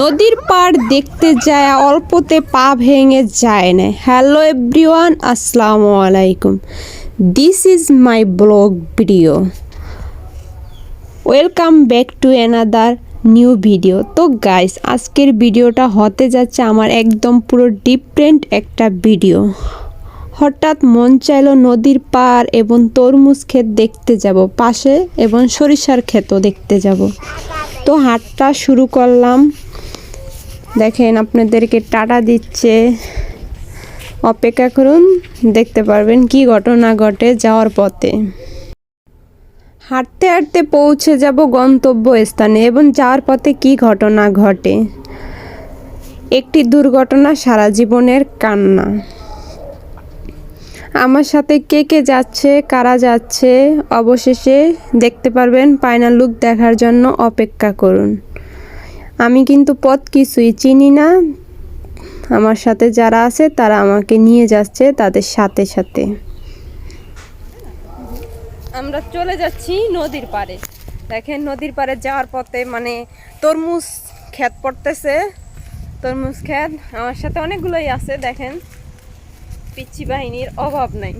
নদীর পাড় দেখতে যায়, অল্পতে পা ভেঙে যায় না। হ্যালো এভরিওয়ান আসসালামু আলাইকুম। This is my vlog video welcome back to another new video তো গাইস আজকের ভিডিওটা হতে যাচ্ছে আমার একদম পুরো ডিফারেন্ট একটা ভিডিও হঠাৎ মন চাইলো নদীর পার এবং তরমুজ ক্ষেত দেখতে যাব, পাশে এবং সরিষার ক্ষেতও দেখতে যাব। তো হাটটা শুরু করলাম। দেখেন আপনাদেরকে টাটা দিচ্ছে। অপেক্ষা করুন, দেখতে পারবেন কি ঘটনা ঘটে যাওয়ার পথে। হাঁটতে হাঁটতে পৌঁছে যাব গন্তব্য স্থানে এবং যাওয়ার পথে কি ঘটনা ঘটে। একটি দুর্ঘটনা সারা জীবনের কান্না। আমার সাথে কে কে যাচ্ছে, কারা যাচ্ছে, অবশেষে দেখতে পারবেন ফাইনাল লুক দেখার জন্য অপেক্ষা করুন। আমি কিন্তু পথ কিছুই চিনি না। আমার সাথে যারা আছে, তারা আমাকে নিয়ে যাচ্ছে তাদের সাথে সাথে। আমরা চলে যাচ্ছি নদীর পাড়ে। দেখেন নদীর পাড়ে যাওয়ার পথে মানে তরমুজ ক্ষেত পড়তেছে। তরমুজ ক্ষেত, আমার সাথে অনেকগুলোই আছে, দেখেন। পিচ্ছি বাহিনীর অভাব নাই।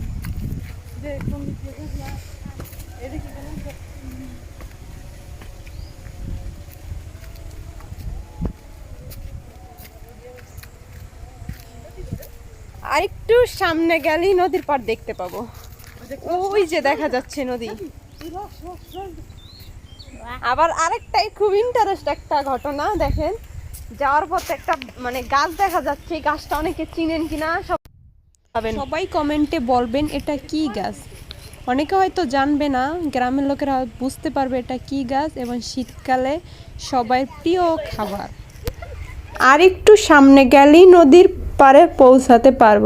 আরেকটু সামনে গেলেই নদীর পাড় দেখতে পাবো। ওই যে দেখা যাচ্ছে নদী। আবার আরেকটাই খুব ইন্টারেস্ট একটা ঘটনা দেখেন। যাওয়ার পথে একটা মানে গাছ দেখা যাচ্ছে গাছটা অনেকে চিনেন কিনা সব সবাই কমেন্টে বলবেন, এটা কি গাছ? অনেকে হয়তো জানবে না, গ্রামের লোকেরা বুঝতে পারবে এটা কি গাছ এবং শীতকালে সবাই প্রিয় খাবার। আর একটু সামনে গেলেই নদীর পাড়ে পৌঁছাতে পারব।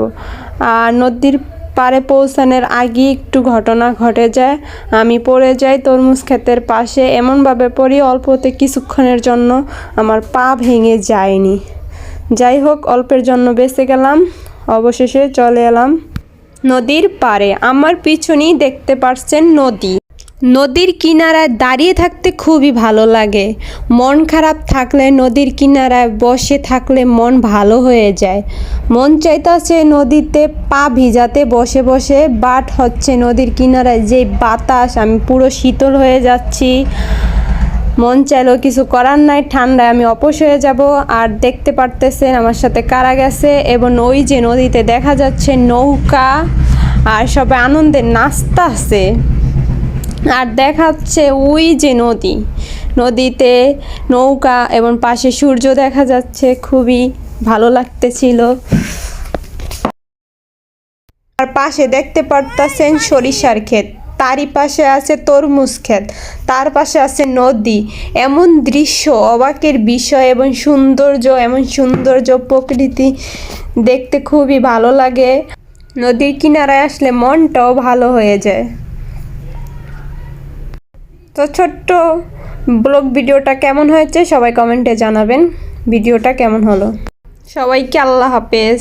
আর নদীর পাড়ে পৌঁছানোর আগে একটু ঘটনা ঘটে যায়। আমি পড়ে যাই তরমুজ ক্ষেতের পাশে, এমনভাবে পড়ি অল্পতে কিছুক্ষণের জন্য আমার পা ভেঙে যায়নি। যাই হোক, অল্পের জন্য বেঁচে গেলাম। অবশেষে চলে এলাম নদীর পারে আমার পিছনেই দেখতে পারছেন নদী। নদীর কিনারায় দাঁড়িয়ে থাকতে খুবই ভালো লাগে। মন খারাপ থাকলে নদীর কিনারায় বসে থাকলে মন ভালো হয়ে যায়। মন চাইতেছে নদীতে পা ভিজাতে বসে বসে বাট হচ্ছে নদীর কিনারায় যে বাতাস, আমি পুরো শীতল হয়ে যাচ্ছি। মন চাইলেও কিছু করার নাই, ঠান্ডায় আমি অপস হয়ে যাব। আর দেখতে পারতেছেন আমার সাথে কারা গেছে এবং ওই যে নদীতে দেখা যাচ্ছে নৌকা আর সবাই আনন্দে নাচতে আছে। আর দেখাচ্ছে ওই যে নদী, নদীতে নৌকা এবং পাশে সূর্য দেখা যাচ্ছে, খুবই ভালো লাগতেছিল। আর পাশে দেখতে পারতেছেন সরিষার ক্ষেত। তারই পাশে আছে তরমুজ ক্ষেত, তার পাশে আছে নদী। এমন দৃশ্য, অবাকের বিষয় এবং সৌন্দর্য, এমন সৌন্দর্য প্রকৃতি দেখতে খুবই ভালো লাগে। নদীর কিনারায় আসলে মনটাও ভালো হয়ে যায়। তো ছোট্ট ব্লগ ভিডিওটা কেমন হয়েছে সবাই কমেন্টে জানাবেন। ভিডিওটা কেমন হলো? সবাইকে আল্লাহ হাফেজ।